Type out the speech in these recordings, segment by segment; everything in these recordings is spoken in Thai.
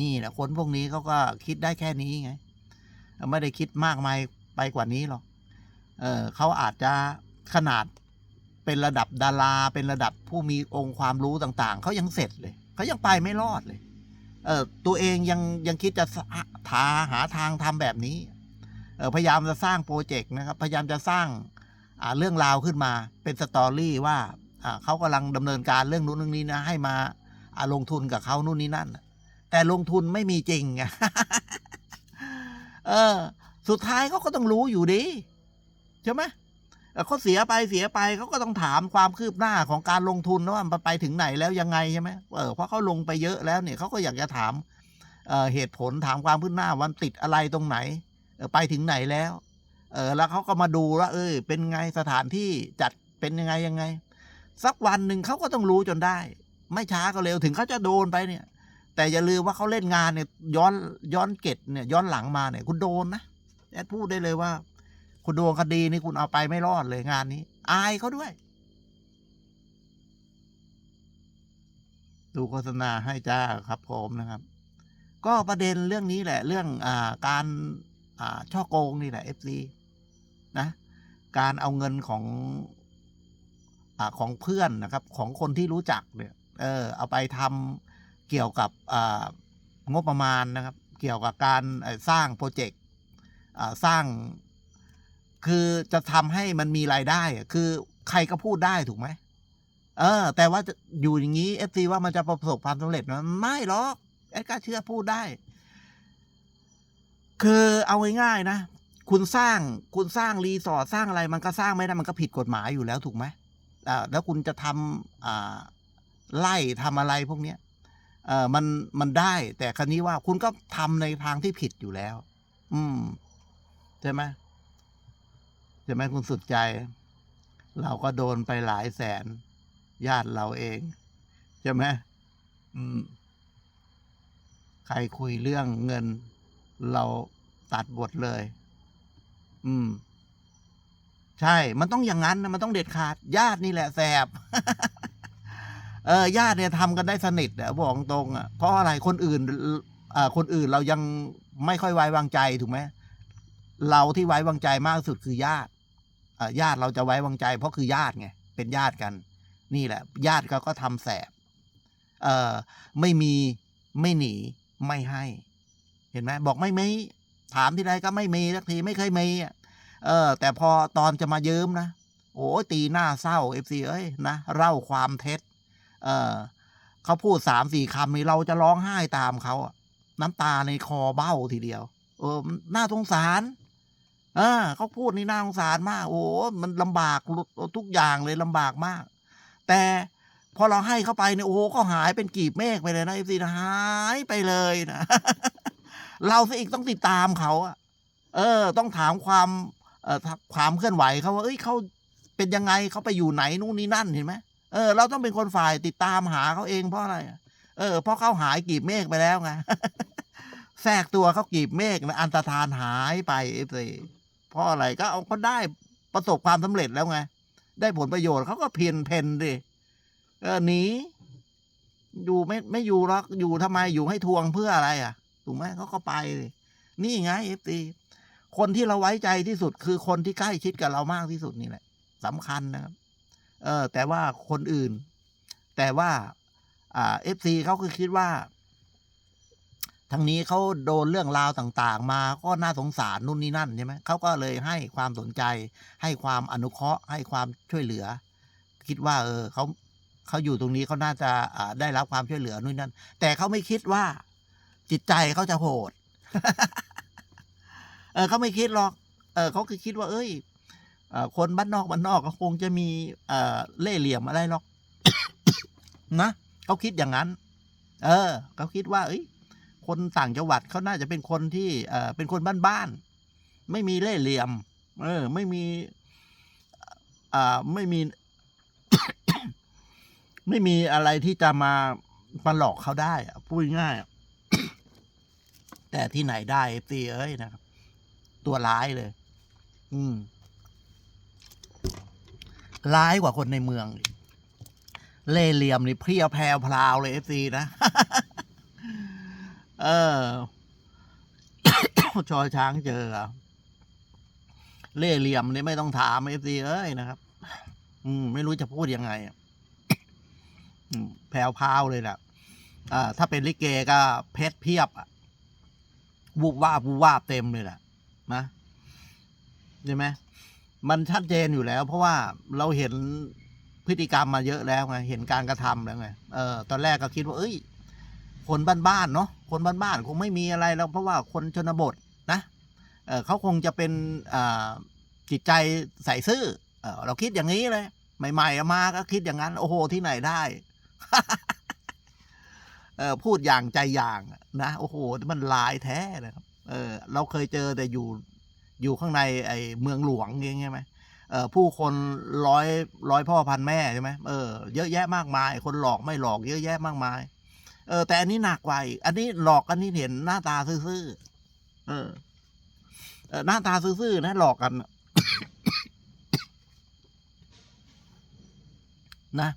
นี่แหละคนพวกนี้เขาก็คิดได้แค่นี้ไง ไม่ได้คิดมากมายไปกว่านี้หรอก เออเขาอาจจะขนาดเป็นระดับดารา เป็นระดับผู้มีองค์ความรู้ต่างๆ เขายังเสร็จเลย เขายังไปไม่รอดเลย เออตัวเองยังยังคิดจะทาหาทางทำแบบนี้ เออพยายามจะสร้างโปรเจกต์นะครับ พยายามจะสร้างอ่าเรื่องราวขึ้นมา เป็นสตอรี่ว่าอ่าเขากำลังดำเนินการเรื่องนู้นเรื่องนี้นะ ให้มาอ่าลงทุนกับเขานู่นนี่นั่น แต่ลงทุนไม่มีจริงเออ สุดท้ายเขาก็ต้องรู้อยู่ดีใช่ไหมเขาเสียไปเสียไปเขาก็ต้องถามความคืบหน้าของการลงทุนว่ามันไปถึงไหนแล้วยังไงใช่ไหมเออเพราะเขาลงไปเยอะแล้วเนี่ยเขาก็อยากจะถามเออเหตุผลถามความคืบหน้าวันติดอะไรตรงไหนไปถึงไหนแล้ว เออแล้วเขาก็มาดูว่าเออเป็นไงสถานที่จัดเป็นยังไงยังไง สักวันหนึ่งเขาก็ต้องรู้จนได้ ไม่ช้าก็เร็วถึงเขาจะโดนไปเนี่ย แต่อย่าลืมว่าเขาเล่นงานเนี่ยย้อนย้อนเกตเนี่ยย้อนหลังมาเนี่ยคุณโดนนะแอดพูดได้เลยว่า คุณโดนคดีนี่คุณเอาไปไม่รอดเลยงานนี้ อายเขาด้วย ดูโฆษณาให้จ้าครับผมนะครับ ก็ประเด็นเรื่องนี้แหละ เรื่องอ่าการอ่าช่อโกงนี่แหละ FC นะการเอาเงินของอ่าของเพื่อนนะครับ ของคนที่รู้จักเนี่ย เออ เอาไปทำ เกี่ยวกับงบประมาณนะครับ เกี่ยวกับการสร้างโปรเจกต์สร้าง คือจะทำให้มันมีรายได้ คือใครก็พูดได้ถูกไหมเออ แต่ว่าอยู่อย่างนี้เอฟซีว่ามันจะประสบความสำเร็จนะไม่หรอกแอดก็เชื่อพูดได้ คือเอาง่ายๆนะ คุณสร้างคุณสร้างรีสอร์ทสร้างอะไร มันก็สร้างไม่ได้มันก็ผิดกฎหมายอยู่แล้วถูกไหมแล้วคุณจะทำไล่ทำอะไรพวกเนี้ย เออมันมันได้ แต่ครั้นี้ว่าคุณก็ทำในทางที่ผิดอยู่แล้ว อืมใช่ไหมใช่ไหมคุณสุดใจ เราก็โดนไปหลายแสน ญาติเราเองใช่ไหมอืม ใครคุยเรื่องเงิน เราตัดบทเลย อืม ใช่ มันต้องอย่างนั้นนะมันต้องเด็ดขาด ญาตินี่แหละแสบ เออญาติเนี่ยทำกันได้สนิทอะบอกตรงอะเพราะอะไรคนอื่นอ่าคนอื่นเรายังไม่ค่อยไว้วางใจถูกไหมเราที่ไว้วางใจมากสุดคือญาติอ่าญาติเราจะไว้วางใจ เพราะคือญาติไงเป็นญาติกัน นี่แหละ ญาติเขาก็ทำแสบเอ่อไม่มีไม่หนีไม่ให้ เห็นไหมบอกไม่มีถามที่ไรก็ไม่มีสักทีไม่เคยมีอะเออ แต่พอตอนจะมายืมนะโอ้ยตีหน้าเศร้าเอฟซีเอ้ยนะเล่าความเท็จ เออเขาพูดสามสี่คำนี่เราจะร้องไห้ตามเขาอะน้ำตาในคอเบ้าทีเดียว เออน่าสงสารเออเขาพูดนี่น่าสงสารมาก โอ้มันลำบากทุกอย่างเลยลำบากมาก แต่พอเราให้เข้าไปเนี่ยโอ้โหก็หายเป็นกีบเมฆไปเลยนะเอฟซีนะหายไปเลยนะเราซะอีกต้องติดตามเขาอะเออ ต้องถามความเอ่อความเคลื่อนไหวเขาว่าเอ้ยเขาเป็นยังไงเขาไปอยู่ไหนนู่นนี่นั่นเห็นไหม เออ เราต้องเป็นคนฝ่ายติดตามหาเขาเองเพราะอะไรเออเพราะเขาหายกีบเมฆไปแล้วไงแทรกตัวเขากีบเมฆนะอันตรธานหายไปเอฟซีเพราะอะไรก็เอาเขาได้ประสบความสำเร็จแล้วไงได้ผลประโยชน์เขาก็เพียนเพนดิเออหนีอยู่ไม่ไม่อยู่หรอกอยู่ทำไมอยู่ให้ทวงเพื่ออะไรอะถูกไหมเขาก็ไปดินี่ไงเอฟซีคนที่เราไว้ใจที่สุดคือคนที่ใกล้ชิดกับเรามากที่สุดนี่แหละสำคัญนะครับ เออแต่ว่าคนอื่น แต่ว่าอ่าเอฟซีเขาคือคิดว่าทางนี้เขาโดนเรื่องราวต่างๆ มาก็น่าสงสารนู่นนี่นั่นใช่ไหมเขาก็เลยให้ความสนใจ ให้ความอนุเคราะห์ ให้ความช่วยเหลือ คิดว่า เออเขาเขาอยู่ตรงนี้เขาน่าจะได้รับความช่วยเหลือนู่นนั่น แต่เขาไม่คิดว่า จิตใจเขาจะโหด เออเขาไม่คิดหรอก เออเขาคือคิดว่า เอ้ย คนบ้านนอกบ้านนอกก็คงจะมีเล่เหลี่ยมอะไรหรอกนะเขาคิดอย่างนั้น เออเขาคิดว่า เอ้ย คนต่างจังหวัดเขาน่าจะเป็นคนที่เออเป็นคนบ้านๆไม่มีเล่เหลี่ยม เออ ไม่มีอ่าไม่มี ไม่มีอะไรที่จะมามาหลอกเขาได้อะพูดง่ายแต่ที่ไหนได้ตีเอ้ยนะครับ ตัวร้ายเลย อืม ร้ายกว่าคนในเมืองเล่เหลี่ยมนี่เพียแพรวพราวเลยเอฟซีนะ เออ ชอช้างเจอเล่เหลี่ยมนี่ไม่ต้องถามเอฟซีเอ้ยนะครับ อืม ไม่รู้จะพูดยังไงอะอืมแผ่วพราวเลยแหละอ่าถ้าเป็นลิเกก็เพชรเพียบอะวูบวาบวูบวาบเต็มเลยแหละนะใช่ไหม มันชัดเจนอยู่แล้ว เพราะว่าเราเห็นพฤติกรรมมาเยอะแล้วไงเห็นการกระทำแล้วไงเออตอนแรกก็คิดว่า เอ้ย คนบ้านๆเนาะคนบ้านๆคงไม่มีอะไรแล้ว เพราะว่าคนชนบทนะเออเขาคงจะเป็นอ่าจิตใจใส่ซื่อเออเราคิดอย่างนี้เลยใหม่ๆมาก็คิดอย่างนั้น โอ้โหที่ไหนได้เออพูดอย่างใจอย่างนะโอ้โห มันลายแท้นะครับ เออ เราเคยเจอแต่อยู่ อยู่ข้างในไอ้เมืองหลวงอย่างเงี้ยไหมเออผู้คนร้อยร้อยพ่อพันแม่ใช่ไหมเออเยอะแยะมากมาย คนหลอกไม่หลอกเยอะแยะมากมาย เออ แต่อันนี้หนักกว่าอีกอันนี้หลอกกันนี่เห็นหน้าตาซื่อๆเออเออหน้าตาซื่อๆนะหลอกกันนะ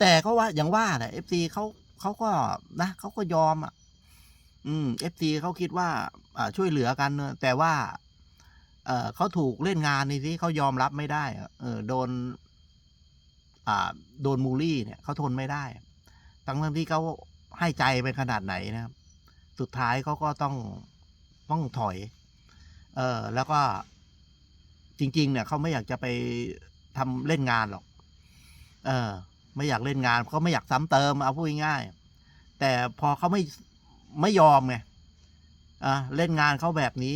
แต่ก็ว่าอย่างว่าแหละเอฟซีเขาเขาก็นะเขาก็ยอมอะ อืมเอฟซีเขาคิดว่า อ่าช่วยเหลือกันแต่ว่า เออเขาถูกเล่นงานนี่สิเขายอมรับไม่ได้ เออโดน อ่า โดนมูลี่เนี่ยเขาทนไม่ได้ทั้งทั้งที่เขาให้ใจไปขนาดไหนนะครับ สุดท้ายเขาก็ต้องต้องถอย เออแล้วก็จริง ๆ เนี่ยเขาไม่อยากจะไปทำเล่นงานหรอก เออ ไม่อยากเล่นงานเขาไม่อยากซ้ำเติมเอาพูดง่ายแต่พอเขาไม่ไม่ยอมไงอะเล่นงานเขาแบบนี้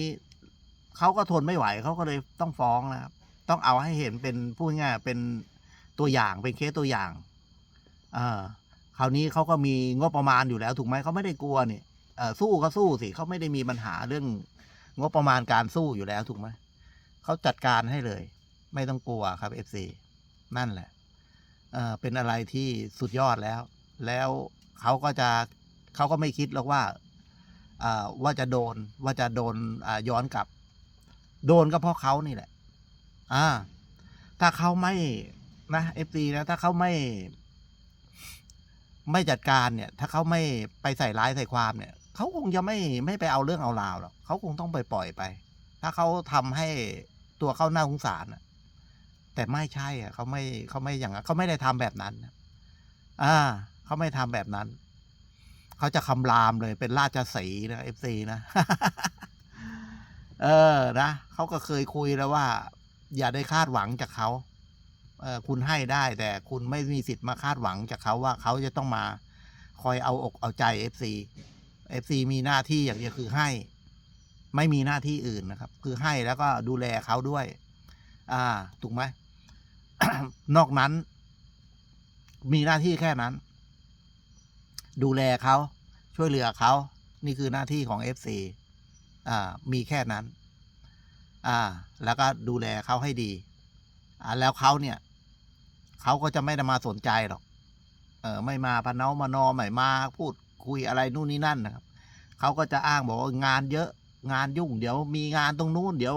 เขาก็ทนไม่ไหวเขาก็เลยต้องฟ้องนะครับ ต้องเอาให้เห็นเป็นพูดง่ายเป็นตัวอย่างเป็นเคสตัวอย่างอ่าคราวนี้เขาก็มีงบประมาณอยู่แล้ว ถูกไหมเขาไม่ได้กลัวนี่เออสู้ก็สู้สิเขาไม่ได้มีปัญหาเรื่องงบประมาณการสู้อยู่แล้วถูกไหมเขาจัดการให้เลย ไม่ต้องกลัวครับเอฟซีนั่นแหละเออเป็นอะไรที่สุดยอดแล้ว แล้วเขาก็จะเขาก็ไม่คิดหรอกว่าอ่าว่าจะโดนว่าจะโดนอาย้อนกลับ โดนก็เพราะเขานี่แหละ อ่า ถ้าเขาไม่นะเอฟซีนะถ้าเขาไม่ ไม่จัดการเนี่ย ถ้าเขาไม่ไปใส่ร้ายใส่ความเนี่ยเขาคงจะไม่ไม่ไปเอาเรื่องเอาราวหรอกเขาคงต้องไปปล่อยไป ถ้าเขาทำให้ตัวเขาหน้าสงสารน่ะแต่ไม่ใช่อะเขาไม่เขาไม่อย่างนั้นเขาไม่ได้ทำแบบนั้นอ่าเขาไม่ทำแบบนั้น เขาจะคำรามเลยเป็นราชสีนะเอฟซีนะ เออนะเขาก็เคยคุยแล้วว่า อย่าได้คาดหวังจากเขาเออคุณให้ได้ แต่คุณไม่มีสิทธิ์มาคาดหวังจากเขาว่าเขาจะต้องมาคอยเอาอกเอาใจเอฟซีเอฟซีมีหน้าที่อย่างเดียวคือให้ ไม่มีหน้าที่อื่นนะครับ คือให้แล้วก็ดูแลเขาด้วย อ่า ถูกไหมนอกนั้น มีหน้าที่แค่นั้น ดูแลเขาช่วยเหลือเขา นี่คือหน้าที่ของเอฟซี มีแค่นั้น อ่า แล้วก็ดูแลเขาให้ดีอ่าแล้วเขาเนี่ยเขาก็จะไม่ได้มาสนใจหรอก เออไม่มาพะเนามานอไม่มาพูดคุยอะไรนู่นนี่นั่นนะครับเขาก็จะอ้างบอกว่างานเยอะงานยุ่ง เดี๋ยวมีงานตรงนู้น เดี๋ยว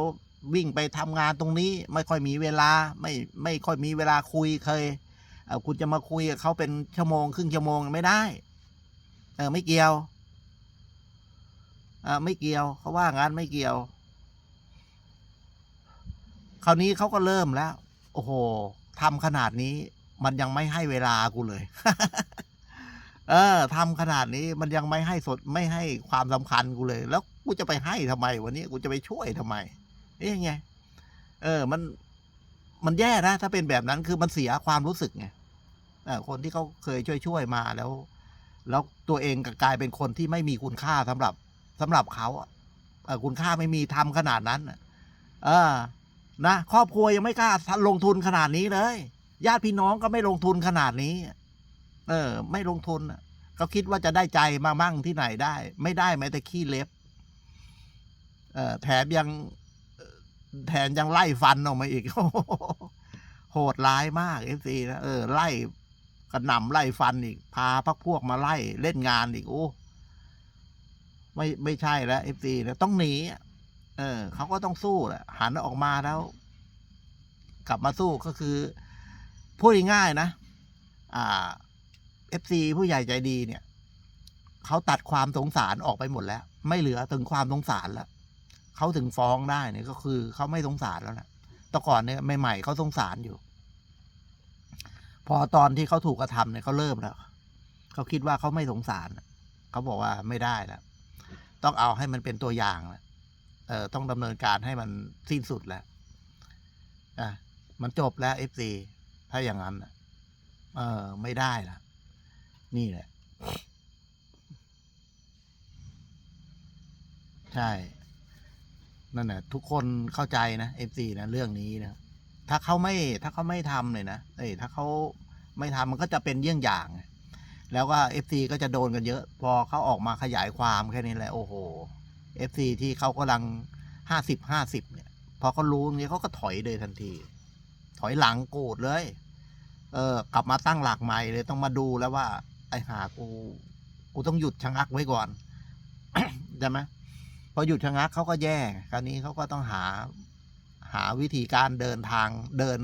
วิ่งไปทำงานตรงนี้ ไม่ค่อยมีเวลา ไม่ไม่ค่อยมีเวลาคุยเคยเออคุณจะมาคุยกับเขาเป็นชั่วโมงครึ่งชั่วโมงไม่ได้ เออไม่เกี่ยว ไม่เกี่ยวเขาว่างานไม่เกี่ยว คราวนี้เขาก็เริ่มแล้ว โอ้โหทำขนาดนี้ มันยังไม่ให้เวลากูเลย เออทำขนาดนี้มันยังไม่ให้สดไม่ให้ความสำคัญกูเลย แล้วกูจะไปให้ทำไมวันนี้กูจะไปช่วยทำไมเอ๊ะไง เออ มัน มันแย่นะ ถ้าเป็นแบบนั้นคือมันเสียความรู้สึกไงคนที่เขาเคยช่วยช่วยมาแล้ว แล้วตัวเองกลายเป็นคนที่ไม่มีคุณค่าสำหรับ สำหรับเขาเอคุณค่าไม่มีทำขนาดนั้นเออนะครอบครัวยังไม่กล้าลงทุนขนาดนี้เลย ญาติพี่น้องก็ไม่ลงทุนขนาดนี้ เออ ไม่ลงทุนอะก็คิดว่าจะได้ใจมามั่งที่ไหนได้ ไม่ได้แม้แต่ขี้เล็บ เออแถมยังแถมยังไล่ฟันออกมาอีกโหดร้ายมากเอฟซีนะเออไล่กระหน่ำไล่ฟันอีก พาพักพวกมาไล่เล่นงานอีกโอ้ ไม่ไม่ใช่แล้วเอฟซีนะต้องหนีเออเขาก็ต้องสู้แหละหันออกมาแล้ว กลับมาสู้ก็คือพูดง่ายๆนะ อ่าเอฟซีผู้ใหญ่ใจดีเนี่ยเขาตัดความสงสารออกไปหมดแล้ว ไม่เหลือถึงความสงสารแล้วเขาถึงฟ้องได้เนี่ยก็คือเขาไม่สงสารแล้วนะแต่ก่อนเนี่ยใหม่ๆเขาสงสารอยู่ พอตอนที่เขาถูกกระทำเนี่ยเขาเริ่มแล้วเขาคิดว่าเขาไม่สงสารเขาบอกว่าไม่ได้แล้ว ต้องเอาให้มันเป็นตัวอย่างแล้วเออต้องดำเนินการให้มันสิ้นสุดแล้วอะมันจบแล้วเอฟซีถ้าอย่างนั้นเออ ไม่ได้ละนี่แหละ ใช่ นั่นแหละทุกคนเข้าใจนะเอฟซีนะเรื่องนี้นะถ้าเขาไม่ ถ้าเขาไม่ทำเลยนะเอ้ยถ้าเขาไม่ทำมันก็จะเป็นเยี่ยงอย่างไง แล้วก็เอฟซีก็จะโดนกันเยอะ พอเขาออกมาขยายความแค่นี้แหละโอ้โหเอฟซีที่เขากำลังห้าสิบห้าสิบเนี่ย พอเขารู้อย่างนี้เขาก็ถอยเลยทันที ถอยหลังโกรธเลย เออกลับมาตั้งหลักใหม่เลยต้องมาดูแล้วว่า ไอ้หากูกูต้องหยุดชะงักไว้ก่อนใช่ไหมพอหยุดชะงักเขาก็แย่คราวนี้เขาก็ต้องหาหาวิธีการเดินทางเดิน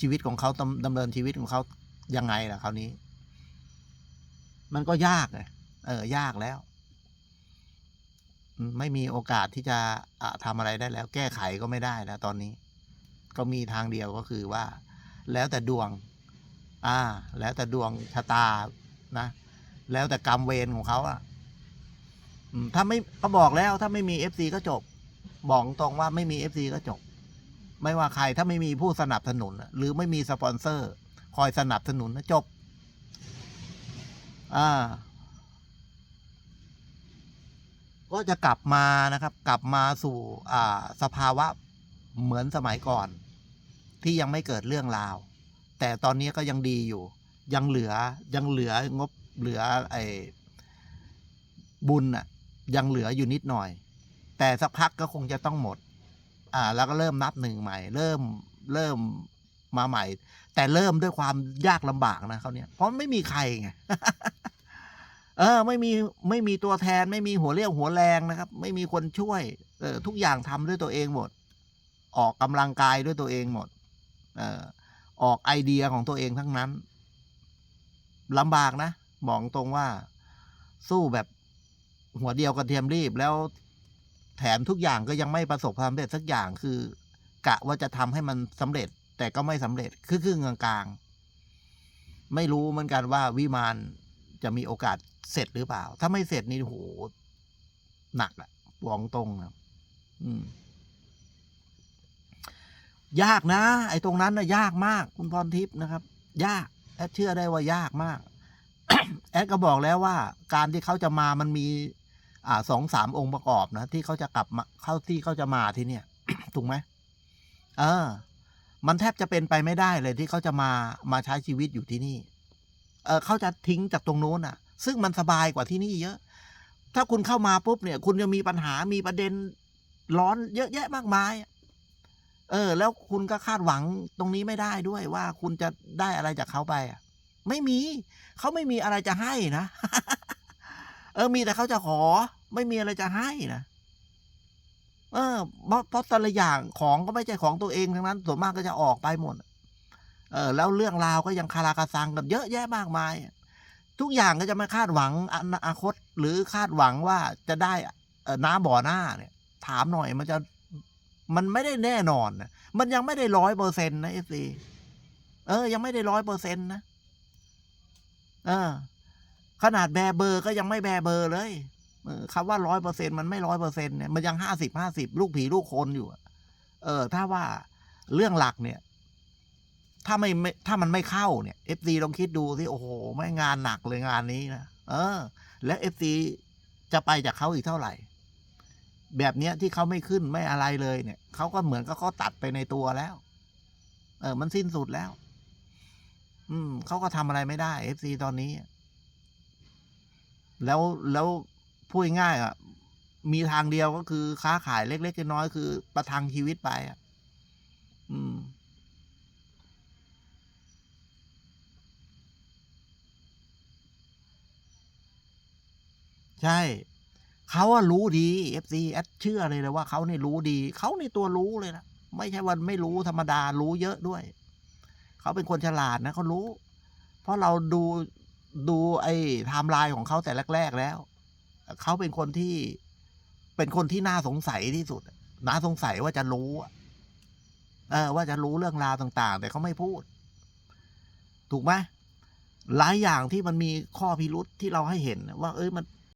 ชีวิตของเขาดำดำเนินชีวิตของเขายังไงล่ะคราวนี้ มันก็ยากไงเออ ยากแล้ว ไม่มีโอกาสที่จะะทำอะไรได้แล้ว แก้ไขก็ไม่ได้แล้วตอนนี้ ก็มีทางเดียวก็คือว่า แล้วแต่ดวง อ่า แล้วแต่ดวงชะตานะ แล้วแต่กรรมเวรของเขาอะถ้าไม่ก็บอกแล้วถ้าไม่มีเอฟซีก็จบ บอกตรงว่าไม่มีเอฟซีก็จบ ไม่ว่าใครถ้าไม่มีผู้สนับสนุน หรือไม่มีสปอนเซอร์ คอยสนับสนุนนะจบ อ่า ก็จะกลับมานะครับ กลับมาสู่อ่าสภาวะเหมือนสมัยก่อน ที่ยังไม่เกิดเรื่องราว แต่ตอนนี้ก็ยังดีอยู่ ยังเหลือยังเหลืองบเหลือไอ้บุญอะยังเหลืออยู่นิดหน่อย แต่สักพักก็คงจะต้องหมด อ่า แล้วก็เริ่มนับหนึ่งใหม่ เริ่มเริ่มมาใหม่ แต่เริ่มด้วยความยากลำบากนะเขาเนี่ย เพราะไม่มีใครไงเออ ไม่มีไม่มีตัวแทน ไม่มีหัวเรี่ยวหัวแรงนะครับ ไม่มีคนช่วย เออ ทุกอย่างทำด้วยตัวเองหมด ออกกำลังกายด้วยตัวเองหมด เออออกไอเดียของตัวเองทั้งนั้นลำบากนะบอกตรงว่าสู้แบบหัวเดียวกระเทียมรีบ แล้วแถมทุกอย่างก็ยังไม่ประสบความสำเร็จสักอย่างคือกะว่าจะทำให้มันสำเร็จ แต่ก็ไม่สำเร็จคือครึ่งกลางๆ ไม่รู้เหมือนกันว่าวิมานจะมีโอกาสเสร็จหรือเปล่า ถ้าไม่เสร็จนี่โหหนักอะบอกตรงนะอืม ยากนะ ไอ้ตรงนั้นนะยากมาก คุณพรทิพย์นะครับ ยากแอดเชื่อได้ว่ายากมาก แอดก็บอกแล้วว่า การที่เขาจะมามันมี อ่าสองสามองค์ประกอบนะที่เขาจะกลับมาเข้าที่เขาจะมาที่เนี่ย ถูกไหมเออ มันแทบจะเป็นไปไม่ได้เลยที่เขาจะมามาใช้ชีวิตอยู่ที่นี่ เออเขาจะทิ้งจากตรงโน้นอะ ซึ่งมันสบายกว่าที่นี่เยอะ ถ้าคุณเข้ามาปุ๊บเนี่ย คุณจะมีปัญหามีประเด็นร้อนเยอะแยะมากมาย เออ แล้วคุณก็คาดหวังตรงนี้ไม่ได้ด้วยว่าคุณจะได้อะไรจากเขาไปอะ ไม่มี เขาไม่มีอะไรจะให้นะ เออ มีแต่เขาจะขอ ไม่มีอะไรจะให้นะ เออเพราะแต่ละอย่างของก็ไม่ใช่ของตัวเองทั้งนั้น ส่วนมากก็จะออกไปหมด เออ แล้วเรื่องราวก็ยังคาราคาซังกันเยอะแยะมากมาย ทุกอย่างก็จะมาคาดหวังอนาคต หรือคาดหวังว่าจะได้เออน้ำบ่อหน้าเนี่ย ถามหน่อยมันจะมันไม่ได้แน่นอนนะมันยังไม่ได้ร้อยเปอร์เซ็นต์นะเอซีเออ ยังไม่ได้ร้อยเปอร์เซ็นต์นะเออ ขนาดแบเบอร์ก็ยังไม่แบเบอร์เลย คำว่าร้อยเปอร์เซ็นมันไม่ร้อยเปอร์เซ็นเนี่ยมันยังห้าสิบห้าสิบลูกผีลูกคนอยู่เออ ถ้าว่าเรื่องหลักเนี่ย ถ้าไม่ไม่ถ้ามันไม่เข้าเนี่ยเอฟซีลองคิดดูสิโอ้โหไม่งานหนักเลยงานนี้นะเออ แล้วเอฟซีจะไปจากเขาอีกเท่าไหร่ แบบเนี้ยที่เขาไม่ขึ้นไม่อะไรเลยเนี่ยเขาก็เหมือนก็เขาตัดไปในตัวแล้ว เออ มันสิ้นสุดแล้ว อืมเขาก็ทำอะไรไม่ได้เอฟซีตอนนี้ แล้วแล้ว พูดง่ายอะ มีทางเดียวก็คือค้าขายเล็กๆน้อยๆคือประทังชีวิตไปอะ อืมใช่ เขาอะรู้ดีเอฟซีแอดเชื่อเลยเลยว่าเขาเนี่รู้ดี เขาในตัวรู้เลยนะไม่ใช่วันไม่รู้ธรรมดารู้เยอะด้วย เขาเป็นคนฉลาดนะเขารู้ เพราะเราดูดูไอ้ไทม์ไลน์ของเขาแต่แรก ๆ แล้ว เขาเป็นคนที่เป็นคนที่น่าสงสัยที่สุดน่าสงสัยว่าจะรู้เออว่าจะรู้เรื่องราวต่าง ๆ แต่เขาไม่พูด ถูกไหมหลายอย่างที่มันมีข้อพิรุษที่เราให้เห็น ว่า เอ้ยมัน